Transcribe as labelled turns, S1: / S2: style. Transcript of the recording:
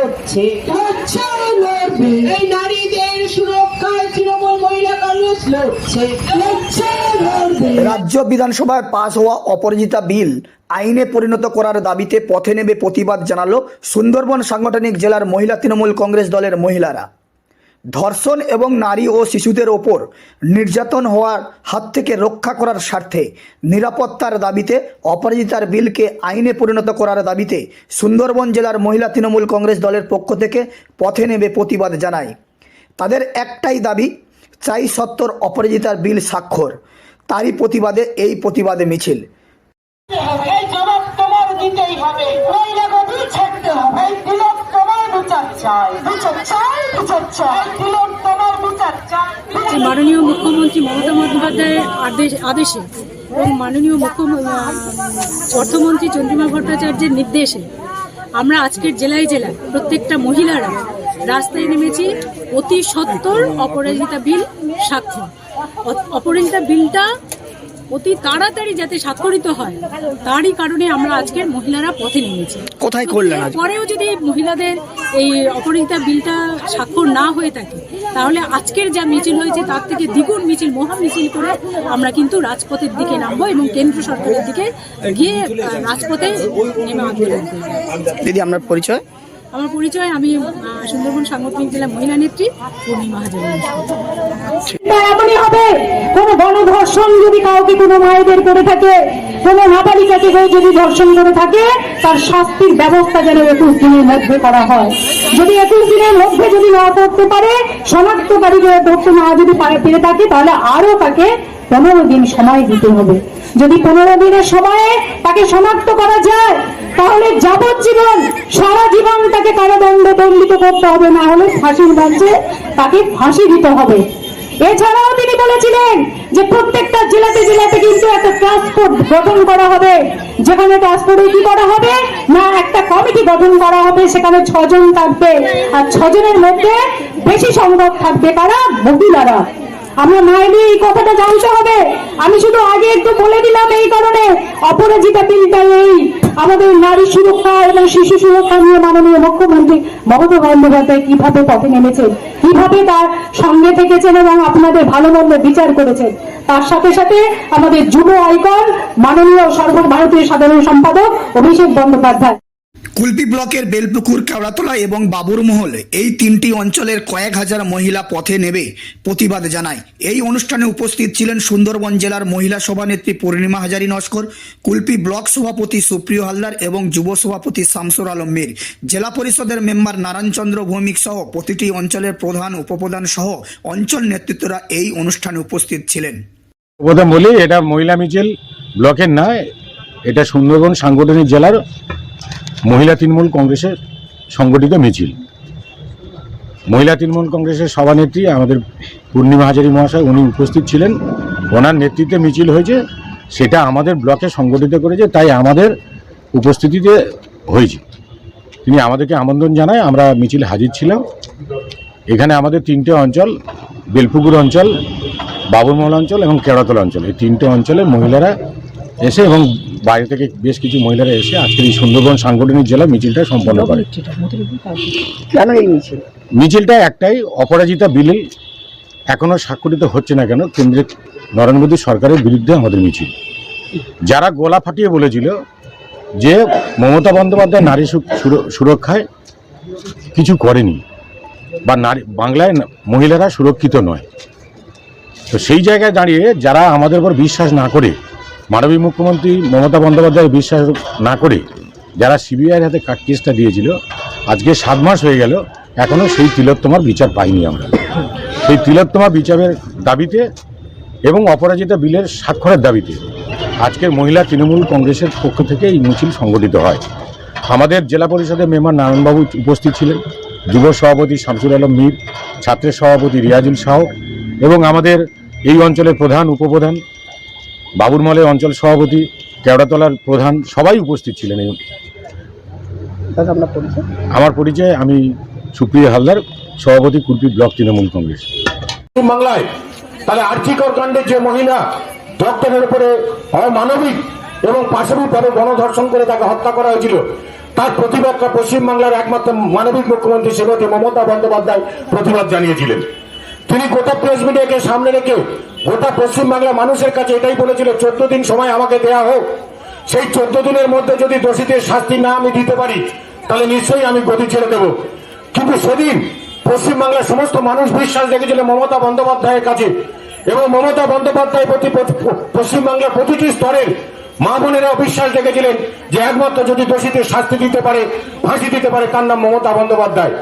S1: লড়ছে এই নারীদের সুরক্ষায় তৃণমূল মহিলা কংগ্রেস লড়ছে।
S2: রাজ্য বিধানসভায় পাশ হওয়া অপরাজিতা বিল আইনে পরিণত করার দাবিতে পথে নেমে প্রতিবাদ জানালো সুন্দরবন সাংগঠনিক জেলার মহিলা তৃণমূল কংগ্রেস দলের মহিলারা। ধর্ষণ এবং নারী ও শিশুদের ওপর নির্যাতন হওয়ার হাত থেকে রক্ষা করার স্বার্থে নিরাপত্তার দাবিতে অপরাজিতার বিলকে আইনে পরিণত করার দাবিতে সুন্দরবন জেলার মহিলা তৃণমূল কংগ্রেস দলের পক্ষ থেকে পথে নেমে প্রতিবাদ জানায়। তাদের একটাই দাবি, চাই সত্তর অপরাজিতার বিল স্বাক্ষর। তারই প্রতিবাদে এই প্রতিবাদে মিছিল।
S3: মাননীয় মুখ্যমন্ত্রী মমতা বন্দ্যোপাধ্যায়ের আদেশ আদেশে এবং মাননীয় মুখ্যমন্ত্রী অর্থমন্ত্রী চন্দ্রিমা ভট্টাচার্যের নির্দেশে আমরা আজকের জেলায় জেলায় প্রত্যেকটা মহিলারা রাস্তায় নেমেছি অতি সত্তর অপরাজিতা বিল স্বাক্ষর অ- অপরাজিতা বিলটা অতি তাড়াতাড়ি যাতে স্বাক্ষরিত হয় তারই কারণে আমরা আজকের মহিলারা পথে নেমেছি।
S2: কোথায় করলেন
S3: পরেও যদি মহিলাদের এই অপরাজিতা বিলটা স্বাক্ষর না হয়ে থাকে তাহলে আজকের যা মিছিল হয়েছে তার থেকে দ্বিগুণ মিছিল মহা মিছিল করে আমরা কিন্তু রাজপথের দিকে নামবো এবং কেন্দ্র সরকারের দিকে গিয়ে রাজপথে নেমে আন্দোলন
S2: দিদি আপনার পরিচয়?
S3: আমার পরিচয় আমি সুন্দরবন সাংগঠনিক জেলা মহিলা নেত্রী পূর্ণিমা হাজার।
S4: গণধর্ষণ যদি কাউকে কোনো মায়েদের করে থাকে, কোনো নাবালিকাকে কেউ যদি ধর্ষণ করে থাকে, তার শাস্তির ব্যবস্থা যেন একুশ দিনের মধ্যে করা হয়। যদি একুশ দিনের মধ্যে যদি না করতে পারে শনাক্তকারীকে ধরতে না যদি পারে- পেরে থাকে, তাহলে আরও তাকে পনেরো দিন সময় দিতে হবে। যদি পনেরো দিনের সময়ে তাকে শনাক্ত করা যায়, তাহলে যাবজ্জীবন সারা জীবন তাকে কারাদণ্ড দণ্ডিত করতে হবে, না হলে ফাঁসির মঞ্চে তাকে ফাঁসি দিতে হবে। এছাড়াও তিনি বলেছিলেন যে প্রত্যেকটা জেলাতে জেলাতে কিন্তু একটা ফোর্স গঠন করা হবে। যেখানে ফোর্সে কি করা হবে? না, একটা কমিটি গঠন করা হবে। সেখানে ছজন থাকবে। আর ছজনের মধ্যে বেশি সংখ্যক থাকবে কারা? মহিলারা। আমরা না মায়েদের এই কথাটা জানতে হবে। আমি শুধু আগে একটু বলে দিলাম এই কারণে। অপরাজিতা বিলটা এই আমাদের নারী সুরক্ষা এবং শিশু সুরক্ষা নিয়ে মাননীয় মুখ্যমন্ত্রী মমতা বন্দ্যোপাধ্যায় কীভাবে পথে নেমেছেন, কীভাবে তার সঙ্গে থেকেছেন এবং আপনাদের ভালো মন্দ বিচার করেছেন, তার সাথে সাথে আমাদের যুব আইকন মাননীয় সর্বভারতীয় সাধারণ সম্পাদক অভিষেক বন্দ্যোপাধ্যায়।
S2: কুলপি ব্লকের বেলপুকুর, কেওড়াতলা এবং বাবুরমহল এই তিনটি অঞ্চলের কয়েক হাজার মহিলা পথে নেবে প্রতিবাদ জানায়। এই অনুষ্ঠানে উপস্থিত ছিলেন সুন্দরবন জেলার মহিলা সভানেত্রী পূর্ণিমা হাজারি নস্কর, কুলপি ব্লক সভাপতি সুপ্রিয় হালদার এবং যুব সভাপতি শামসুর আলম মীর। জেলা পরিষদের মেম্বার নারায়ণচন্দ্র ভৌমিক সহ প্রতিটি অঞ্চলের প্রধান উপপ্রধান সহ অঞ্চল নেতৃত্বরা এই অনুষ্ঠানে উপস্থিত ছিলেন।
S5: বলি, এটা মহিলা মিছিল, ব্লকের নয়, এটা সুন্দরবন সাংগঠনিক জেলার মহিলা তৃণমূল কংগ্রেসের সংগঠিত মিছিল। মহিলা তৃণমূল কংগ্রেসের সভানেত্রী আমাদের পূর্ণিমা হাজারী মহাশয়, উনি উপস্থিত ছিলেন। ওনার নেতৃত্বে মিছিল হয়েছে। সেটা আমাদের ব্লকে সংগঠিত করেছে, তাই আমাদের উপস্থিতিতে হয়েছে। তিনি আমাদেরকে আমন্ত্রণ জানায়, আমরা মিছিল হাজির ছিলাম। এখানে আমাদের তিনটে অঞ্চল, বেলপুকুর অঞ্চল, বাবুরমহল অঞ্চল এবং কেড়াতলা অঞ্চল। এই তিনটে অঞ্চলে মহিলারা এসে এবং বাইরে থেকে বেশ কিছু মহিলারা এসে আজকের এই সুন্দরবন সাংগঠনিক জেলা মিছিলটা সম্পন্ন করে।
S2: কেন এই মিছিল?
S5: মিছিলটা একটাই অপরাজিতা বিল এখনও স্বাক্ষরিত হচ্ছে না কেন কেন্দ্রের নরেন্দ্র মোদী সরকারের বিরুদ্ধে আমাদের মিছিল। যারা গোলা ফাটিয়ে বলেছিল যে মমতা বন্দ্যোপাধ্যায় নারী সুরক্ষায় কিছু করেনি বা নারী বাংলায় মহিলারা সুরক্ষিত নয়। তো সেই জায়গায় দাঁড়িয়ে যারা আমাদের উপর বিশ্বাস না করে মাননীয় মুখ্যমন্ত্রী মমতা বন্দ্যোপাধ্যায়ের বিশ্বাস না করে যারা সিবিআইয়ের হাতে কেসটা দিয়েছিল, আজকে সাত মাস হয়ে গেল এখনও সেই তিলোত্তমার বিচার পাইনি আমরা। সেই তিলোত্তমা বিচারের দাবিতে এবং অপরাজিতা বিলের স্বাক্ষরের দাবিতে আজকের মহিলা তৃণমূল কংগ্রেসের পক্ষ থেকে এই মিছিল সংগঠিত হয়। আমাদের জেলা পরিষদের মেম্বার নারায়ণবাবু উপস্থিত ছিলেন, যুব সভাপতি শামসুল আলম মীর ছাত্রের সভাপতি রিয়াজুল শাহ এবং আমাদের এই অঞ্চলের প্রধান, উপপ্রধান বাবুরমলের অঞ্চল সভাপতি কেওড়াতলার প্রধান সবাই উপস্থিত ছিলেন এই আমার পরিচয় আমি সুপ্রিয় হালদার সভাপতি কুলপি ব্লক তৃণমূল কংগ্রেস।
S6: বাংলায় তাহলে আর্থিক কাণ্ডে যে মহিলা ডক্টরের উপরে অমানবিক এবং পাশবিকভাবে গণধর্ষণ করে তাকে হত্যা করা হয়েছিল তার প্রতিবাদটা পশ্চিমবাংলার একমাত্র মানবিক মুখ্যমন্ত্রী শ্রীমতী মমতা বন্দ্যোপাধ্যায় প্রতিবাদ জানিয়েছিলেন। তিনি গোটা প্রেস মিডিয়াকে সামনে রেখে গোটা পশ্চিমবাংলা মানুষের কাছে এটাই বলেছিল, চোদ্দ দিন সময় আমাকে দেয়া হোক। সেই চোদ্দ দিনের মধ্যে যদি দোষীদের শাস্তি না আমি দিতে পারি, তাহলে নিশ্চয়ই আমি গতি ছেড়ে দেব। কিন্তু সেদিন পশ্চিমবাংলার সমস্ত মানুষ বিশ্বাস রেখেছিল মমতা বন্দ্যোপাধ্যায়ের কাছে এবং মমতা বন্দ্যোপাধ্যায় প্রতি পশ্চিমবাংলার প্রতিটি স্তরের মা বোনেরা বিশ্বাস রেখেছিলেন যে একমাত্র যদি দোষীদের শাস্তি দিতে পারে, ফাঁসি দিতে পারে, তার নাম মমতা বন্দ্যোপাধ্যায়।